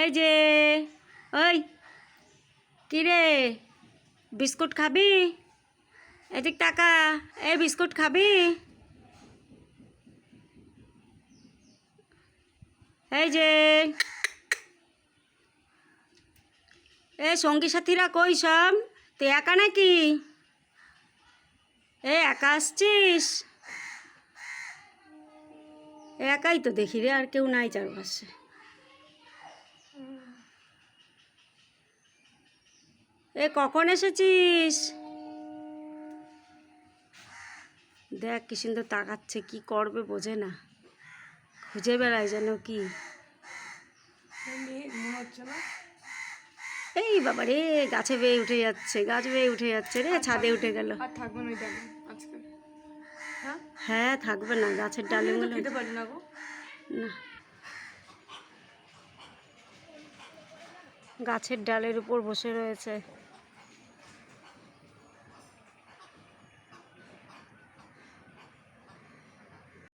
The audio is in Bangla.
এই যে, ওই কি রে বিস্কুট খাবি? এদিক টাকা এই বিস্কুট খাবি? এই যে এ সঙ্গী সাথীরা কই সব? তুই একা নাকি? এ, একা আসছিস? একাই তো দেখি রে, আর কেউ নাই চারপাশে। এ কখন এসেছিস? দেখ কি সুন্দর তাকাচ্ছে কি করবে বোঝে না। খুঁজে বেড়ায় যেন কি। এই বাবা রে গাছে বেয়ে উঠে যাচ্ছে গাছ বেয়ে উঠে যাচ্ছে রে ছাদে উঠে গেল। হ্যাঁ থাকবে না গাছের ডালে না। গাছের ডালের উপর বসে রয়েছে।